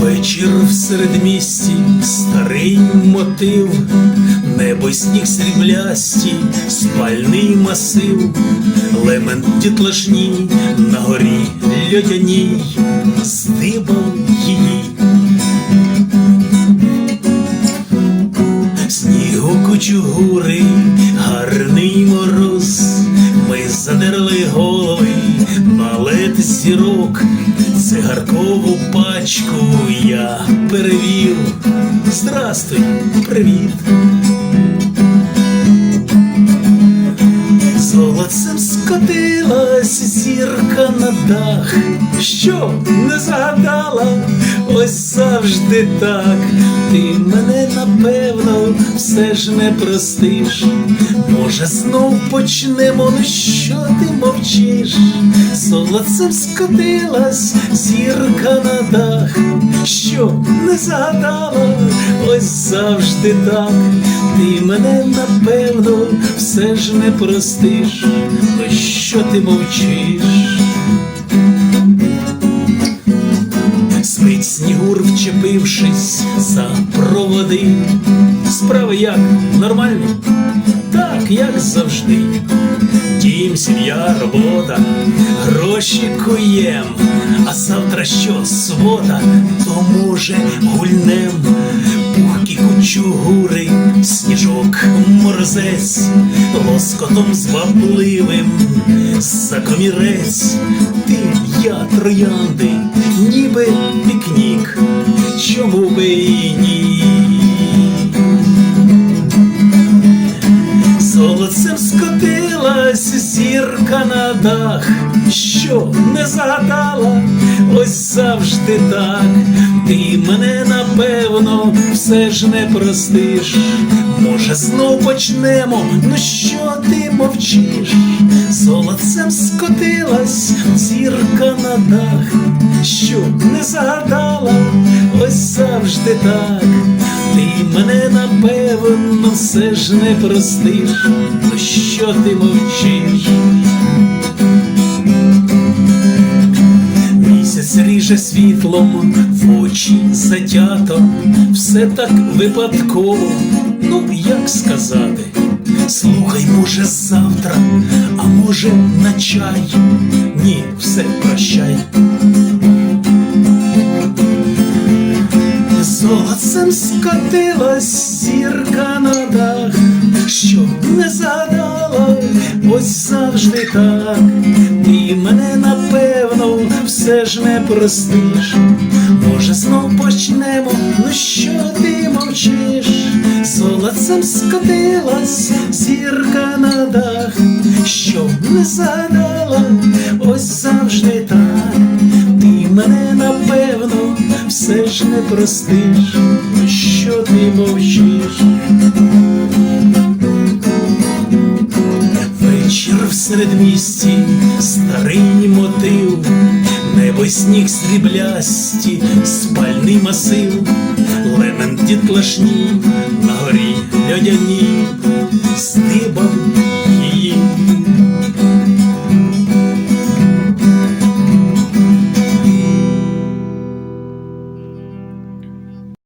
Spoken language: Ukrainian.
Вечір в середмісті, старий мотив, небо й сніг сріблясті, спальний масив, лемент дітлашній, на горі льодяній, здибав її. Снігу кучугури, гарний мороз, ми задерли лед цигаркову пачку я перевів. Здрастуй, привіт. Золотцем скотилась зірка на дах, що не загадала, ось завжди так. Ти мене напевно все ж не простиш. Може, знов почнемо, ну що ти мовчиш? Золотцем скотилась зірка на дах, що не загадала, ось завжди так. Ти мене напевно все ж не простиш, ну що ти мовчиш? Спить снігур, вчепившись за проводи. Справи як? Нормально? Так, як завжди. Дім, сім'я, робота, гроші куєм. А завтра що, субота, то може гульнем. Пухкі кучугури, сніжок, морозець, лоскотом звабливим, закомірець, ти, я, троянди, ніби пікнік, чому би і ні? Золотцем скотилась зірка на дах, що не загадала, ось завжди так. Ти мене напевно все ж не простиш. Може, знов почнемо, ну що ти мовчиш? Золотцем скотилась зірка на дах, що не загадала, ось завжди так. Ти мене напевно все ж не простиш, ну що ти мовчиш? Місяць ріже світлом, в очі затято, все так випадково, ну як сказати. Слухай, може, завтра, а може на чай. Ні, Золотцем скотилась зірка на дах, що не згадала, ось завжди так. Ти мене напевно все ж не простиш. Може, знов почнемо, ну що ти мовчиш? Золотцем скотилась зірка на дах, що не згадала, все ж не простиш, що ти мовчиш? Вечір в середмісті, старий мотив, небо сніг сріблясті, спальний масив, лемент дітлашній, на горі льодяній,